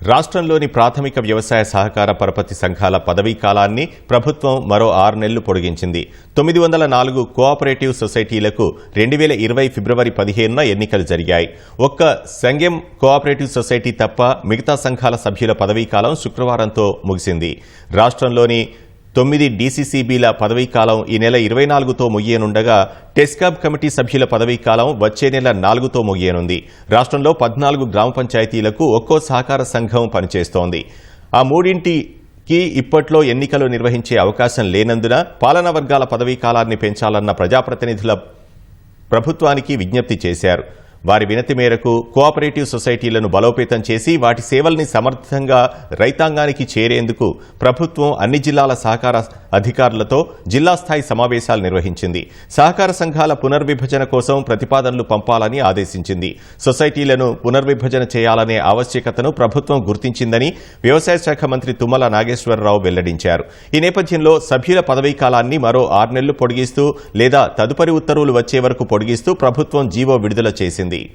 రాష్ట్రంలోని ప్రాథమిక వ్యవసాయ సహకార పరపతి సంఘాల పదవీ కాలాన్ని ప్రభుత్వం మరో ఆరు నెలలు పొడిగించింది. తొమ్మిది వందల నాలుగు కోఆపరేటివ్ సొసైటీలకు రెండు వేల ఇరవై ఫిబ్రవరి పదిహేనున ఎన్నికలు జరిగాయి. ఒక్క సంఘం కోఆపరేటివ్ సొసైటీ తప్ప మిగతా సంఘాల సభ్యుల పదవీ కాలం శుక్రవారంతో ముగిసింది. రాష్ట్రంలోని తొమ్మిది డీసీసీబీల పదవీ కాలం ఈ నెల ఇరవై నాలుగుతో ముగియనుండగా టెస్కాబ్ కమిటీ సభ్యుల పదవీ కాలం వచ్చే నెల నాలుగుతో ముగియనుంది. రాష్ట్రంలో పద్నాలుగు గ్రామ పంచాయతీలకు ఒక్కో సహకార సంఘం పనిచేస్తోంది. ఆ మూడింటికి ఇప్పట్లో ఎన్నికలు నిర్వహించే అవకాశం లేనందున పాలనా వర్గాల పదవీ కాలాన్ని పెంచాలన్న ప్రజాప్రతినిధుల ప్రభుత్వానికి విజ్ఞప్తి చేశారు. వారి వినతి మేరకు కోఆపరేటివ్ సొసైటీలను బలోపేతం చేసి వాటి సేవల్ని సమర్థంగా రైతాంగానికి చేరేందుకు ప్రభుత్వం అన్ని జిల్లాల సహకార అధికారులతో జిల్లా స్థాయి సమావేశాలు నిర్వహించింది. సహకార సంఘాల పునర్విభజన కోసం ప్రతిపాదనలు పంపాలని ఆదేశించింది. సొసైటీలను పునర్విభజన చేయాలనే ఆవశ్యకతను ప్రభుత్వం గుర్తించిందని వ్యవసాయ శాఖ మంత్రి తుమ్మల నాగేశ్వరరావు వెల్లడించారు. ఈ నేపథ్యంలో సభ్యుల పదవీ కాలాన్ని మరో ఆరు నెలలు పొడిగిస్తూ లేదా తదుపరి ఉత్తర్వులు వచ్చే వరకు పొడిగిస్తూ ప్రభుత్వం జీవో విడుదల చేసింది. thee.